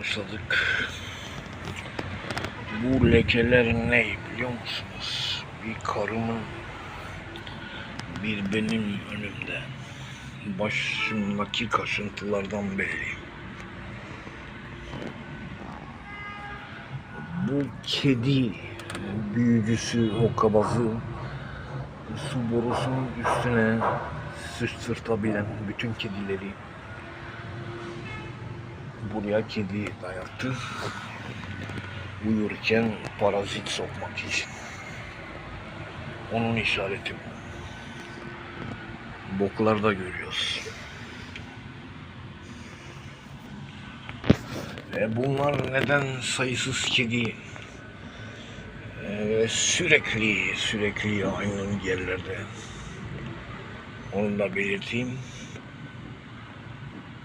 başladık. Bu lekeler ne biliyor musunuz? Bir karımın bir benim önümde. Başımdaki kaşıntılardan belli. Bu kedi büyücüsü o kabazı su borusunun üstüne sıçtırtabilen bütün kedileri buraya kedi dayattı. Uyurken parazit sokmak için. Onun işareti bu. Boklarda görüyoruz. Ve bunlar neden sayısız kedi e, sürekli sürekli aynı yerlerde onu da belirteyim.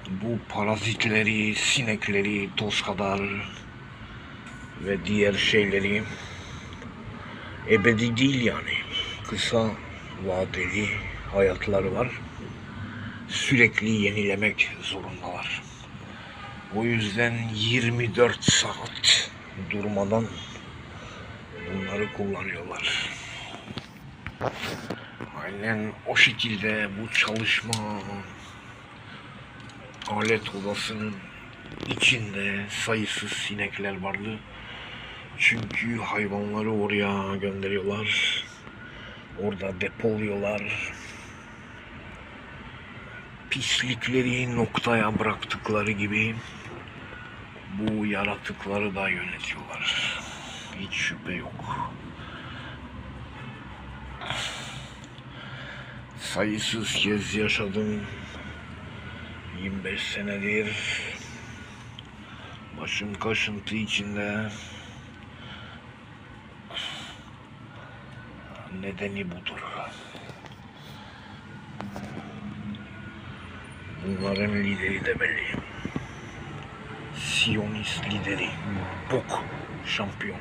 Bu parazitleri, sinekleri, toz kadar ve diğer şeyleri ebedi değil yani. Kısa vadeli hayatları var. Sürekli yenilemek zorundalar. O yüzden 24 saat durmadan bunları kullanıyorlar. Aynen o şekilde bu çalışma alet odasının içinde sayısız sinekler vardı. Çünkü hayvanları oraya gönderiyorlar. Orada depoluyorlar. Pislikleri noktaya bıraktıkları gibi bu yaratıkları da yönetiyorlar. Hiç şüphe yok. Sayısız kez yaşadım. 25 senedir başım kaşıntı içinde. Nedeni budur. Bunların lideri de belli. Siyonist lideri. Bok şampiyonu.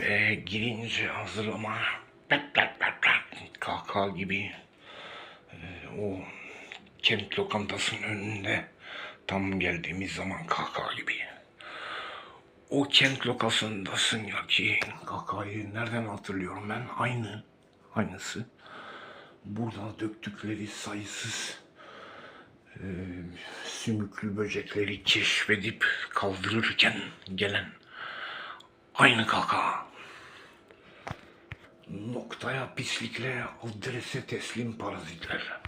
Ve girince pep pep kaka gibi o kent lokantasının önünde tam geldiğimiz zaman kaka gibi. O kent lokasındasın ya ki kakayı nereden hatırlıyorum ben? Aynı, aynısı. Burada döktükleri sayısız e, sümüklü böcekleri keşfedip kaldırırken gelen aynı kaka. Noktaya pislikle adrese teslim parazitler.